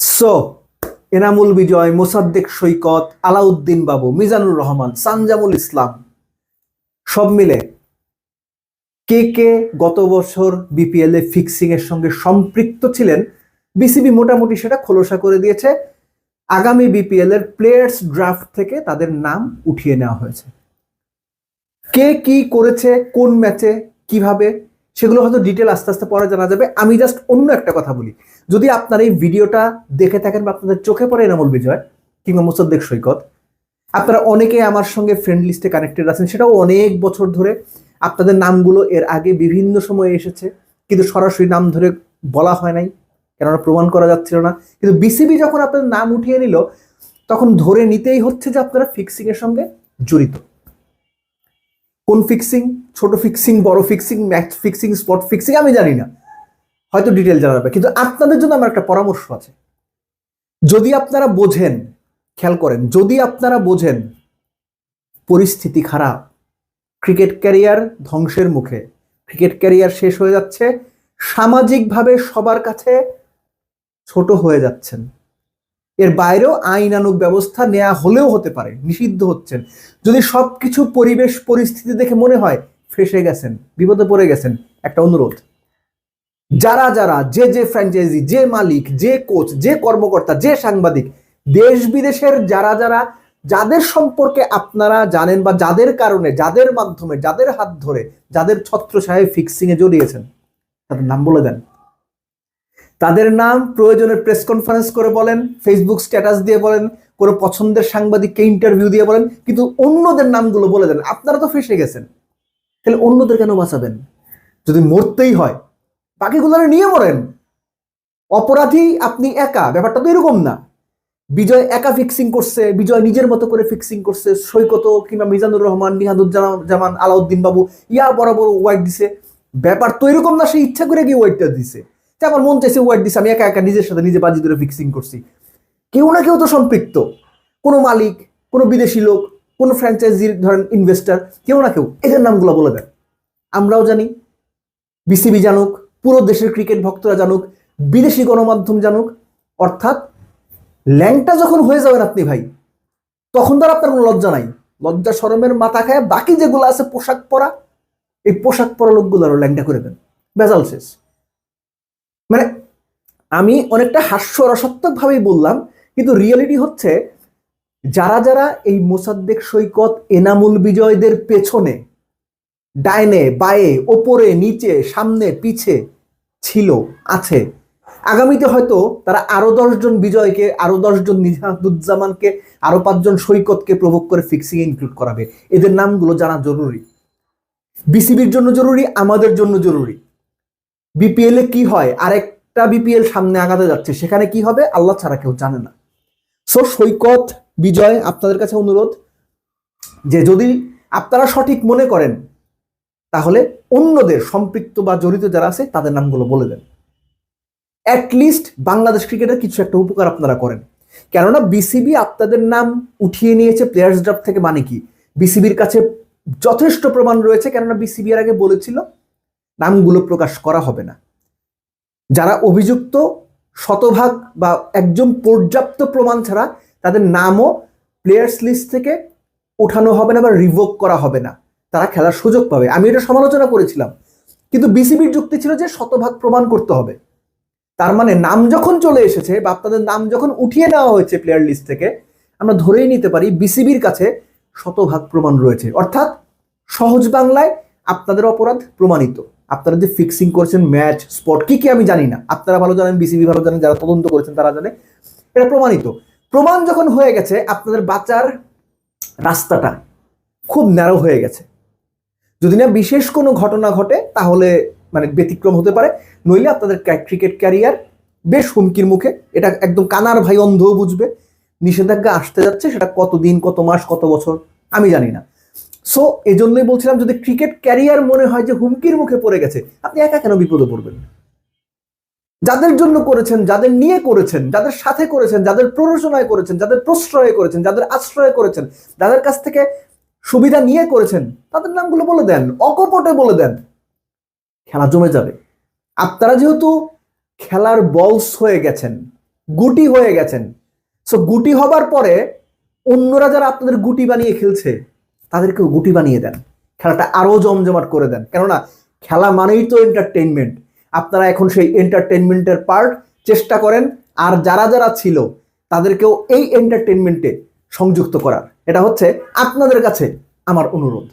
So Enamul Bijoy, Mosaddek Saikat, Alauddin Babu, Mizanur Rahman, Sanjamul ইসলাম, সব মিলে কে কে গত বছর বিপিএল এ ফিক্সিং এর সঙ্গে সম্পৃক্ত ছিলেন বিসিবি মোটামুটি সেটা খোলসা করে দিয়েছে। আগামী বিপিএল এর প্লেয়ার্স ড্রাফট থেকে তাদের নাম উঠিয়ে নেওয়া হয়েছে। কে কি করেছে, কোন ম্যাচে কীভাবে সেগুলো হয়তো ডিটেল আস্তে আস্তে পরে জানা যাবে। আমি জাস্ট অন্য একটা কথা বলি। যদি আপনার এই ভিডিওটা দেখে থাকেন বা আপনাদের চোখে পড়ে এনামুল বিজয় কিংবা মোসাদ্দেক সৈকত, আপনারা অনেকে আমার সঙ্গে ফ্রেন্ড লিস্টে কানেক্টেড আছেন। সেটাও অনেক বছর ধরে আপনাদের নামগুলো এর আগে বিভিন্ন সময়ে এসেছে। কিন্তু সরাসরি নাম ধরে বলা হয় নাই, কেননা প্রমাণ করা যাচ্ছিল না। কিন্তু বিসিবি যখন আপনাদের নাম উঠিয়ে নিল, তখন ধরে নিতেই হচ্ছে যে আপনারা ফিক্সিং এর সঙ্গে জড়িত। কোন ফিক্সিং ছোট ফিক্সিং বড় fixing match fixing spot fixing আমি জানি না। হয়তো ডিটেল জানা যাবে কিন্তু আপনাদের জন্য আমার একটা পরামর্শ আছে। যদি আপনারা বোঝেন, খেয়াল করেন, যদি আপনারা বোঝেন পরিস্থিতি খারাপ ক্রিকেট ক্যারিয়ার ধ্বংসের মুখে ক্রিকেট ক্যারিয়ার শেষ হয়ে যাচ্ছে, সামাজিকভাবে সবার কাছে ছোট হয়ে যাচ্ছেন, এর বাইরেও আইনানুগ ব্যবস্থা নেওয়া হলেও হতে পারে, নিষিদ্ধ হচ্ছেন। যদি সব কিছু পরিবেশ পরিস্থিতি দেখে মনে হয় ফেসে গেছেন, বিপদে পড়ে গেছেন, একটা অনুরোধ। যারা যারা, যে যে ফ্র্যাঞ্চাইজি যে মালিক, যে কোচ যে কর্মকর্তা, যে সাংবাদিক, দেশ বিদেশের যারা যারা, যাদের সম্পর্কে আপনারা জানেন বা যাদের কারণে, যাদের মাধ্যমে, যাদের হাত ধরে, যাদের ছত্র সাহেব ফিক্সিং এ জড়িয়েছেন, তাদের নাম বলে দেন। তাদের নাম প্রয়োজনে প্রেস কনফারেন্স করে বলেন ফেসবুক স্ট্যাটাস দিয়ে বলেন, কোনো পছন্দের সাংবাদিককে ইন্টারভিউ দিয়ে বলেন, কিন্তু অন্যদের নামগুলো বলে দেন। আপনারা তো ফেসে গেছেন। তাহলে অন্যদের কেন বাঁচাবেন? যদি মরতেই হয় বাকিগুলো নিয়ে মরেন। অপরাধী আপনি একা, ব্যাপারটা তো এরকম না। বিজয় একা ফিক্সিং করছে, বিজয় নিজের মতো করে ফিক্সিং করছে, সৈকত কিংবা মিজানুর রহমান, নিহাদুজ্জামান আলাউদ্দিন বাবু, ইয়া বরাবর ওয়াইট দিছে। ব্যাপার তো এরকম না, সে ইচ্ছা করে গিয়ে ওয়াইটটা দিছে। যে আমার মন চাইছে ওয়াইট দিছে, আমি একা একা নিজের সাথে নিজে বাজি ধরে ফিক্সিং করছি। কেউ না কেউ তো সম্পৃক্ত। কোনো মালিক, কোনো বিদেশি লোক কোনো ফ্র্যাঞ্চাইজির ধরেন ইনভেস্টর কেউ না কেউ, এদের নামগুলো বলে দেন আমরাও জানি বিসিবি জানুক, পুরো দেশের ক্রিকেট ভক্তরা জানুক, বিদেশি গণমাধ্যম জানুক, অর্থাৎ ল্যাংটা যখন হয়ে যাবেন আপনি ভাই, তখন তো আপনার কোনো লজ্জা নাই। লজ্জা সরমের মাথা খায়, বাকি যেগুলো আছে পোশাক পরা, এই পোশাক পরা লোকগুলো আরও ল্যাংটা করে দেন। বেজাল শেষ। মানে আমি অনেকটা হাস্যরসাত্মক ভাবেই বললাম, কিন্তু রিয়েলিটি হচ্ছে যারা যারা এই মোসাদ্দেক সৈকত এনামুল বিজয়দের পেছনে, ডাইনে, বায়ে, ওপরে, নিচে, সামনে, পিছে ছিল, আছে। আগামীতে হয়তো তারা আরও দশজন বিজয়কে, আরও দশজন নিজামুজ্জামানকে, আরও পাঁচজন সৈকতকে প্রভোগ করে ফিক্সিং ইনক্লুড করাবে। এদের নামগুলো জানা জরুরি। বিসিবির জন্য জরুরি, আমাদের জন্য জরুরি। বিপিএল কি হয়? আরেকটা বিপিএল সামনে আগাতে যাচ্ছে। সেখানে কি হবে? আল্লাহ ছাড়া কেউ জানে না। সো সৈকত বিজয়, আপনাদের কাছে অনুরোধ যে যদি আপনারা সঠিক মনে করেন, তাহলে অন্যদের সম্পৃক্ত বা জড়িত যারা আছে, তাদের নামগুলো বলে দেন। অ্যাটলিস্ট বাংলাদেশ ক্রিকেটের কিছু একটা উপকার আপনারা করেন। কেননা বিসিবি আপনাদের নাম উঠিয়ে নিয়েছে প্লেয়ার্স ড্রাফট থেকে মানে কি? বিসিবির কাছে যথেষ্ট প্রমাণ রয়েছে, কেননা বিসিবি এর আগে বলেছিল, নামগুলো প্রকাশ করা হবে না। যারা অভিযুক্ত, শতভাগ বা একজন পর্যাপ্ত প্রমাণ ছাড়া তাদের নামও প্লেয়ার্স লিস্ট থেকে ওঠানো হবে না বা রিভোক করা হবে না। তারা খেলার সুযোগ পাবে। আমি এটা সমালোচনা করেছিলাম। কিন্তু বিসিবির যুক্তি ছিল যে শতভাগ প্রমাণ করতে হবে। তার মানে নাম যখন চলে এসেছে বা আপনাদের নাম যখন উঠিয়ে নেওয়া হয়েছে প্লেয়ার লিস্ট থেকে, আমরা ধরেই নিতে পারি বিসিবির কাছে শতভাগ প্রমাণ রয়েছে। অর্থাৎ সহজ বাংলায় আপনাদের অপরাধ প্রমাণিত। আপনারা যে ফিক্সিং করেছেন ম্যাচ স্পট কি কি আমি জানি না। আপনারা ভালো জানেন বিসিবি ভালো জানেন, যারা তদন্ত করেছেন তারা জানে। এটা প্রমাণিত। প্রমাণ যখন হয়ে গেছে, আপনাদের বাঁচার রাস্তাটা খুব ন্যারো হয়ে গেছে। যদি না বিশেষ কোনো ঘটনা ঘটে, তাহলে মানে ব্যতিক্রম হতে পারে। নইলে আপনাদের ক্রিকেট ক্যারিয়ার বেশ হুমকির মুখে। এটা একদম কানার ভাই অন্ধও বুঝবে। নিষেধাজ্ঞা আসতে যাচ্ছে, সেটা কত দিন কত মাস, কত বছর, আমি জানি না। সো এই জন্যই বলছিলাম, যদি ক্রিকেট ক্যারিয়ার মনে হয় যে হুমকির মুখে পড়ে গেছে, আপনি একা কেন বিপদে পড়বেন? যাদের জন্য করেছেন, যাদের নিয়ে করেছেন, যাদের সাথে করেছেন, যাদের প্ররোচনায় করেছেন, যাদের প্রশ্রয়ে করেছেন, যাদের আশ্রয় করেছেন, যাদের কাছ থেকে সুবিধা নিয়ে করেছেন, তাদের নামগুলো বলে দেন, অকপটে বলে দেন, খেলা জমে যাবে। আপনারা যেহেতু খেলার বলস হয়ে গেছেন, গুটি হয়ে গেছেন সো গুটি হবার পরে অন্যরা যারা আপনাদের গুটি বানিয়ে খেলছে, তাদেরকেও গুটি বানিয়ে দেন। খেলাটা আরও জমজমাট করে দেন। কেননা, খেলা মানেই তো এন্টারটেনমেন্ট আপনারা এখন সেই এন্টারটেনমেন্টের পার্ট চেষ্টা করেন। আর যারা যারা ছিল, তাদেরকেও এই এন্টারটেনমেন্টে সংযুক্ত করার। এটা হচ্ছে আপনাদের কাছে আমার অনুরোধ।